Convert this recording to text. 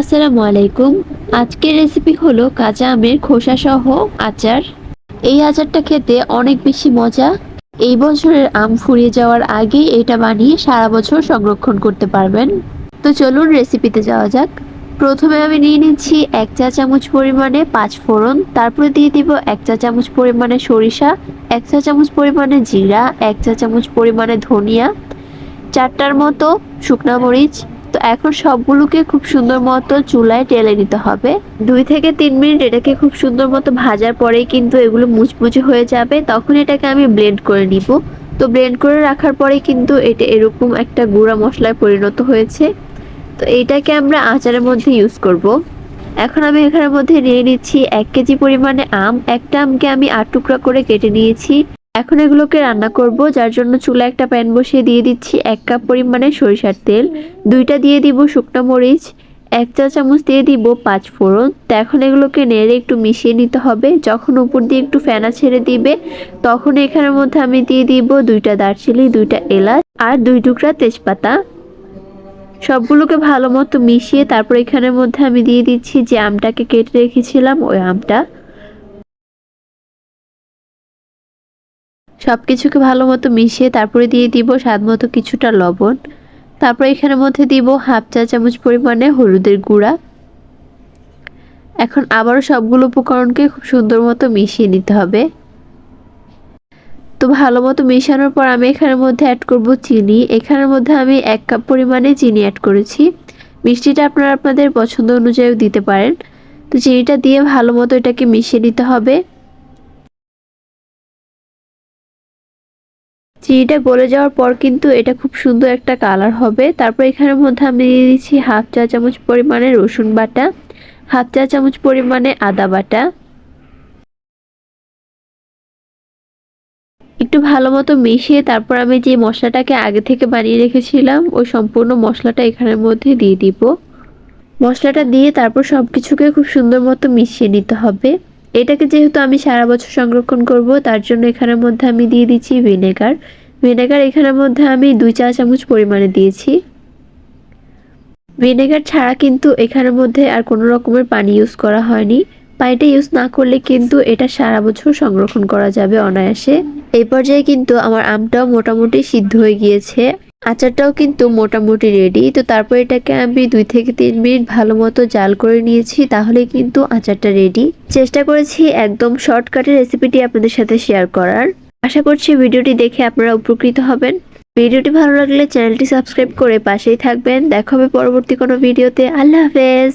আসসালামু আলাইকুম। আজকের রেসিপি হলো কাঁচা আমের খোসা সহ আচার। এই আচারটা খেতে অনেক বেশি মজা। এই বছরের আম ফুরিয়ে যাওয়ার আগে এটা বানিয়ে সারা বছর সংরক্ষণ করতে পারবেন। তো চলুন রেসিপিতে যাওয়া যাক। প্রথমে আমি নিয়ে নিচ্ছি এক চা চামচ পরিমাণে পাঁচ ফোড়ন। তারপরে দিয়ে দিব এক চা চামচ পরিমাণে সরিষা, এক চা চামচ পরিমাণে জিরা, এক চা চামচ পরিমাণে ধনিয়া, চারটার মতো শুকনা মরিচ তো এখন সবগুলোকে খুব সুন্দর মতো চুলায় টেলে নিতে হবে। দুই থেকে তিন মিনিট এটাকে খুব সুন্দর মতো ভাজার পরেই কিন্তু এগুলো মুচমুচে হয়ে যাবে। তখন এটাকে আমি ব্লেন্ড করে নিব। তো ব্লেন্ড করে রাখার পরে কিন্তু এটা এরকম একটা গুঁড়া মশলায় পরিণত হয়েছে। তো এইটাকে আমরা আচারের মধ্যে ইউজ করব। এখন আমি এখানের মধ্যে নিয়ে নিচ্ছি এক কেজি পরিমাণে আম। একটা আমকে আমি আট টুকরা করে কেটে নিয়েছি। এখন এগুলোকে রান্না করব, যার জন্য চুলা একটা প্যান বসিয়ে দিয়ে দিচ্ছি এক কাপ পরিমাণে সরিষার তেল। দুইটা দিয়ে দিব শুকনো মরিচ, এক চা চামচ দিয়ে দিব পাঁচ ফোড়ন। তো এখন এগুলোকে নেড়ে একটু মিশিয়ে নিতে হবে। যখন উপর দিয়ে একটু ফেনা ছেড়ে দিবে, তখন এখানের মধ্যে আমি দিয়ে দিব দুইটা দারচিনি, দুইটা এলাচ আর দুই টুকরা তেজপাতা। সবগুলোকে ভালো মতো মিশিয়ে তারপর এখানের মধ্যে আমি দিয়ে দিচ্ছি যে আমটাকে কেটে রেখেছিলাম, ওই আমটা। সব কিছুকে ভালো মতো মিশিয়ে তারপরে দিয়ে দিব স্বাদ মতো কিছুটা লবণ। তারপর এখানের মধ্যে দিব হাফ চা চামচ পরিমাণে হলুদের গুঁড়া। এখন আবারও সবগুলো উপকরণকে খুব সুন্দর মতো মিশিয়ে নিতে হবে। তো ভালো মতো মেশানোর পর আমি এখানের মধ্যে অ্যাড করব চিনি। এখানের মধ্যে আমি এক কাপ পরিমাণে চিনি অ্যাড করেছি। মিষ্টিটা আপনারা আপনাদের পছন্দ অনুযায়ী দিতে পারেন। তো চিনিটা দিয়ে ভালো মতো এটাকে মিশিয়ে নিতে হবে। চিনিটা গলে যাওয়ার পর কিন্তু এটা খুব সুন্দর একটা কালার হবে। তারপর এখানের মধ্যে আমি দিয়ে দিচ্ছি হাফ চা চামচ পরিমাণে রসুন বাটা, হাফ চা চামচ পরিমাণে আদা বাটা। একটু ভালো মতো মিশিয়ে তারপর আমি যে মশলাটাকে আগে থেকে বানিয়ে রেখেছিলাম, ওই সম্পূর্ণ মশলাটা এখানের মধ্যে দিয়ে দিব। মশলাটা দিয়ে তারপর সব কিছুকে খুব সুন্দর মতো মিশিয়ে নিতে হবে। এটাকে যেহেতু আমি সারা বছর সংরক্ষণ করব, তার জন্য এখানের মধ্যে আমি দিয়ে দিচ্ছি ভিনেগার। ভিনেগার এখানের মধ্যে আমি দুই চা চামচ পরিমাণে দিয়েছি। ভিনেগার ছাড়া কিন্তু এখানের মধ্যে আর কোনো রকমের পানি ইউজ করা হয়নি। পানিটা ইউজ না করলে কিন্তু এটা সারা বছর সংরক্ষণ করা যাবে অনায়াসে। এই পর্যায়ে কিন্তু আমার আমটাও মোটামুটি সিদ্ধ হয়ে গিয়েছে। আচারটাও কিন্তু মোটামুটি রেডি তো তারপর এটাকে আমি দুই থেকে তিন মিনিট ভালো মতো জাল করে নিয়েছি তাহলে কিন্তু আচারটা রেডি চেষ্টা করেছি একদম শর্টকাটে রেসিপিটি আপনাদের সাথে শেয়ার করার। আশা করছি ভিডিওটি দেখে আপনারা উপকৃত হবেন। ভিডিওটি ভালো লাগলে চ্যানেলটি সাবস্ক্রাইব করে পাশেই থাকবেন। দেখা হবে পরবর্তী কোনো ভিডিওতে আল্লাহ হাফেজ!